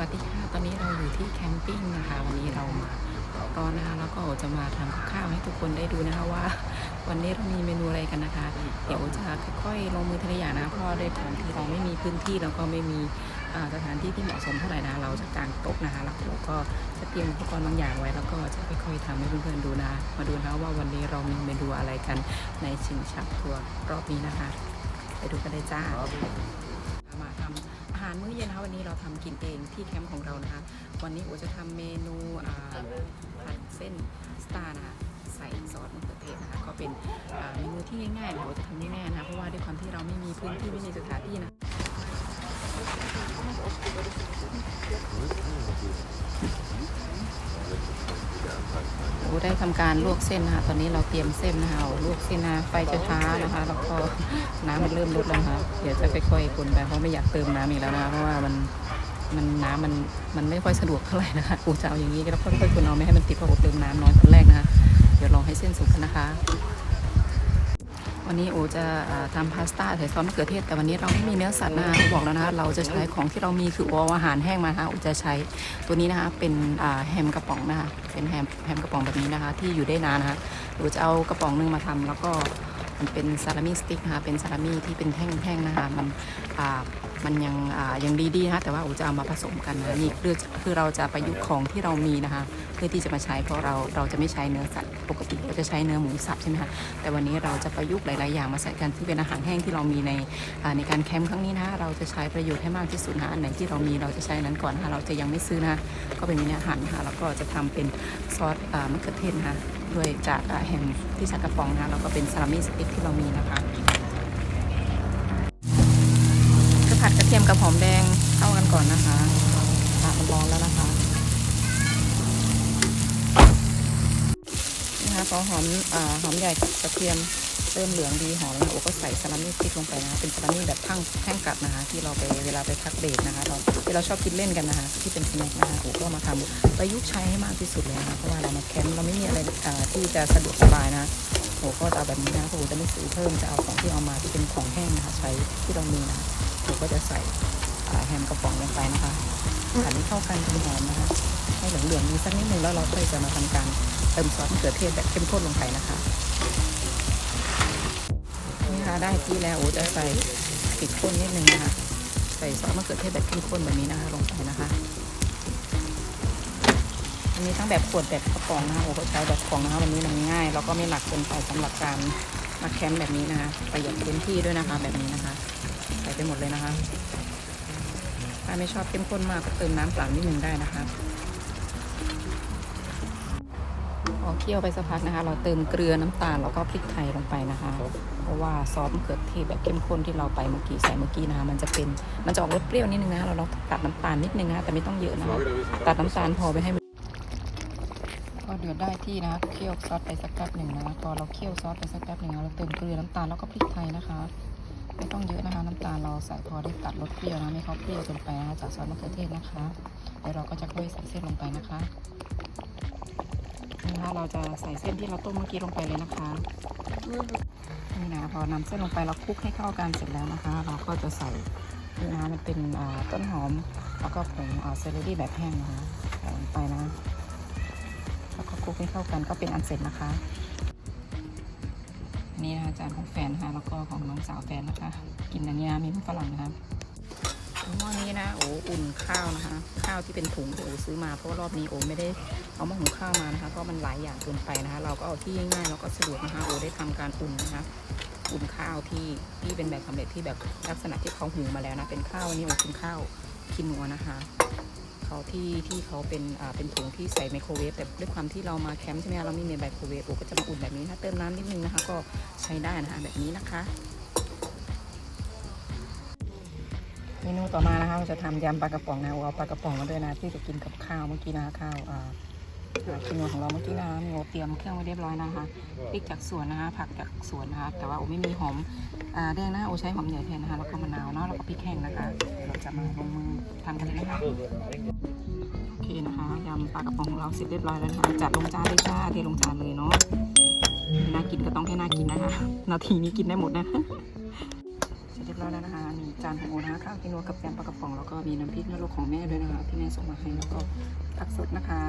วัสดีค่ะ ตอนนี้เราอยู่ที่แคมปิ้งนะคะ วันนี้เรามารอนะคะ แล้วก็จะมาทำกับข้าวให้ทุกคนได้ดูนะคะว่า วันนี้เรามีเมนูอะไรกันนะคะ เดี๋ยวจะค่อยๆ ลงมือทีละอย่างนะ เพราะด้วยความที่เราไม่มีพื้นที่แล้วก็ไม่มีสถานที่ที่เหมาะสมเท่าไหร่นะ เราจะกางโต๊ะนะคะแล้วเราก็จะเตรียมอุปกรณ์บางอย่างไว้ แล้วก็จะค่อยๆทำให้เพื่อนๆดูนะ มาดูนะว่าวันนี้เรามีเมนูอะไรกันในชิงชักทัวร์รอบนี้นะคะ ไปดูกันเลยจ้าาหารมื้อเย็นนะคะวันนี้เราทำกินเองที่แคมป์ของเรานะคะ วันนี้โอจะทำเมนูผัดเส้นสตาร์นะคะใส่ซอสมะเขือเทศนะคะก็เป็นเมนูที่ง่ายๆนะโอจะทำง่ายๆนะคะเพราะว่าด้วยความที่เราไม่มีพื้นที่ไม่มีสถานที่นะ อูได้ทำการลวกเส้นนะคะ ตอนนี้เราเตรียมเส้นนะคะเอาลวกเส้นนะไฟจะช้านะคะ แล้วก็น้ำมันเริ่มลดแล้วนะคะเดี๋ยวจะค่อยๆคนไปเพราะไม่อยากเติมน้ำอีกแล้วนะเพราะว่ามันมันน้ำมันมันไม่ค่อยสะดวกเท่าไหร่นะคะอูจะเอาอย่างนี้แล้วค่อยๆคนเอาไม่ให้มันติดเพราะโอเติมน้ำน้อยตอนแรกนะคะ เดี๋ยวลองให้เส้นสุกกันนะคะ วันนี้โอจะอ่าทำพาสต้าใส่ซอสมะเขือเทศ แต่วันนี้เราไม่มีเนื้อสัตว์นะคะโอบอกแล้วนะคะเราจะใช้ของที่เรามีคือวอลอาหารแห้งมานะคะโอจะใช้ตัวนี้นะคะเป็นแฮมกระป๋องนะคะเป็นแฮมแฮมกระป๋องแบบนี้นะคะ ที่อยู่ได้นานนะคะโอจะเอากระป๋องหนึงมาทำแล้วก็มันเป็นซาลามี่สติ๊กนะคะเป็นซาลามี่ที่เป็นแท่งๆนะคะมันอ่า มันยังยังดีๆนะคะแต่ว่าโอจะเอามาผสมกันนะนี่คือคือเราจะประยุกต์ของที่เรามีนะคะเพื่อที่จะมาใช้เพราะเราเราจะไม่ใช้เนื้อสัตว์ปกติเราจะใช้เนื้อหมูสับใช่ไหมคะแต่วันนี้เราจะประยุกต์หลาย ๆ อย่างมาใส่กันที่เป็นอาหารแห้งที่เรามีในในการแคมป์ครั้งนี้นะเราจะใช้ประโยชน์ให้มากที่สุดนะคะอันไหนที่เรามีเราจะใช้นั้นก่อนนะคะเราจะยังไม่ซื้อนะก็เป็นเมนูอาหารนะคะแล้วก็จะทำเป็นซอสมะเขือเทศนะคะด้วยจากอ่าแฮมที่ส่กระป๋องนะคะแล้วก็เป็นซาลามี่สติ๊กที่เรามีนะคะ เทียมกับหอมแดงเข้ากันก่อนนะคะอะมันร้อนแล้วนะคะนะคะพอหอมอ่าหอมใหญ่กับกระเทียมเริ่มเหลืองดีหอมแล้วโอ้ก็ใส่ซาลามี่พริกลงไปนะคะเป็นซาลามี่แบบทั้งแท่งกัดนะคะ ที่เราไปเวลาไปพักเบรกนะคะ เราที่เราชอบกินเล่นกันนะคะ ที่เป็นสแน็คนะคะโอ้ก็มาทำประยุกต์ใช้ให้มากที่สุดเลยนะคะเพราะว่าเรามาแคมป์เราไม่มีอะไรที่จะสะดวกสบายนะโอ้ก็จะเอาแบบนี้นะโอ้จะไม่ซื้อเพิ่มจะเอาของที่เอามาที่เป็นของแห้งนะคะ ใช้ที่เรามีนะคะ โอ้ก็จะใส่แฮมกระป๋องลงไปนะคะผัดให้เข้ากันจนหอมนะคะ ให้เหลืองๆดีสักนิดนึงแล้วเราค่อยจะมาทำการเติมซอสมะเขือเทศแบบเข้มข้นลงไปนะคะนี่ค่ะได้ที่แล้วจะใส่พริกข้นนิดนึงนะคะใส่ซอสมะเขือเทศแบบเข้มข้นแบบนี้นะคะลงไปนะคะ อันนี้ทั้งแบบขวดแบบกระป๋องนะคะโอ้ก็ใช้แบบกระป๋องนะคะวันนี้มันง่ายแล้วก็ไม่หนักเกินไปสำหรับการมาแคมป์แบบนี้นะคะประหยัดพื้นที่ด้วยนะคะแบบนี้นะคะ ใส่ไปหมดเลยนะคะถ้าไม่ชอบเข้มข้นมากก็เติมน้ำเปล่านิดนึงได้นะคะพอเคี่ยวไปสักพักนะคะ เราเติมเกลือน้ำตาลแล้วก็พริกไทยลงไปนะคะ เพราะว่าซอสมะเขือเทศแบบเข้มข้นที่เราไปเมื่อกี้ใส่เมื่อกี้นะคะ มันจะเป็นมันจะออกรสเปรี้ยวนิดนึงนะเราลองตัดน้ำตาลนิดนึงนะแต่ไม่ต้องเยอะนะคะตัดน้ำตาลพอไปให้มันก็เดือดได้ที่นะคะเคี่ยวซอสไปสักแป๊บหนึ่งนะคะพอเราเคี่ยวซอสไปสักแป๊บหนึ่งนะเราเติมเกลือน้ำตาลแล้วก็พริกไทยนะคะ ไม่ต้องเยอะนะคะ น้ำตาลเราใส่พอได้ตัดรสเปรี้ยวนะไม่เขาเปรี้ยวเกินไปนะคะจากซอสมะเขือเทศนะคะเดี๋ยวเราก็จะค่อยใส่เส้นลงไปนะคะนี่นะคะเราจะใส่เส้นที่เราต้มเมื่อกี้ลงไปเลยนะคะนี่นะพอนำเส้นลงไปเราคลุกให้เข้ากันเสร็จแล้วนะคะ เราก็จะใส่นี่นะมันเป็นต้นหอมแล้วก็ผงเซเลอรี่แบบแห้งนะคะใส่ลงไปนะแล้วก็คลุกให้เข้ากันก็เป็นอันเสร็จนะคะ นี่นะคะจานของแฟนนะคะแล้วก็ของน้องสาวแฟนนะคะ กินอันนี้นะมีมันฝรั่งนะคะหม้อนี้นะโอ้อุ่นข้าวนะคะ ข้าวที่เป็นถุงที่โอ้ซื้อมาเพราะว่ารอบนี้โอ้ไม่ได้เอาหม้อหุงข้าวมานะคะเพราะมันหลายอย่างเกินไปนะคะ เราก็เอาที่ง่ายๆแล้วก็สะดวกนะคะโอ้ได้ทำการอุ่นนะคะอุ่นข้าวที่ที่เป็นแบบสำเร็จที่แบบลักษณะที่เขาหุงมาแล้วนะเป็นข้าวนนี้โอ้เป็นข้าวคินัวนะคะ เขาที่ที่เขาเป็นอ่าเป็นถุงที่ใส่ไมโครเวฟแต่ด้วยความที่เรามาแคมป์ใช่ไหมเราไม่มีไมโครเวฟโอ้ก็จะมาอุ่นแบบนี้นะเติมน้ำนิดนึงนะคะ ก็ใช้ได้นะคะแบบนี้นะคะเมนูต่อมานะคะเราจะทำยำปลากระป๋องนะเอาปลากระป๋องมาด้วยนะที่จะกินกับข้าวเมื่อกี้นะคะข้าวอ่าอ่ากินนัวของเราเมื่อกี้นะโมเตรียมเครื่องไว้เรียบร้อยนะคะพริกจากสวนนะคะ ผักจากสวนนะคะ แต่ว่าโอไม่มีหอมอแดงนะโอใช้หอมใหญ่แทนนะคะแล้วก็มะนาวเนาะแล้วก็พริกแห้งนะคะเราจะมาลงมือทำกันเลยนะคะ นะคะยำปลากระป๋องของเราเสร็จเรียบร้อยแล้วนะคะจัดลงจานเลยจ้าเทลงจานเลยเนาะน่ากินก็ต้องให้น่ากินนะคะนาทีนี้กินได้หมดนะเสร็จเรียบร้อยแล้วนะคะนี่จานของโอนะคะข้าวกินโนกับแกงปลากระป๋องแล้วก็มีน้ำพริกนรกของแม่ด้วยนะคะที่แม่ส่งมาให้แล้วก็ผักสดนะคะ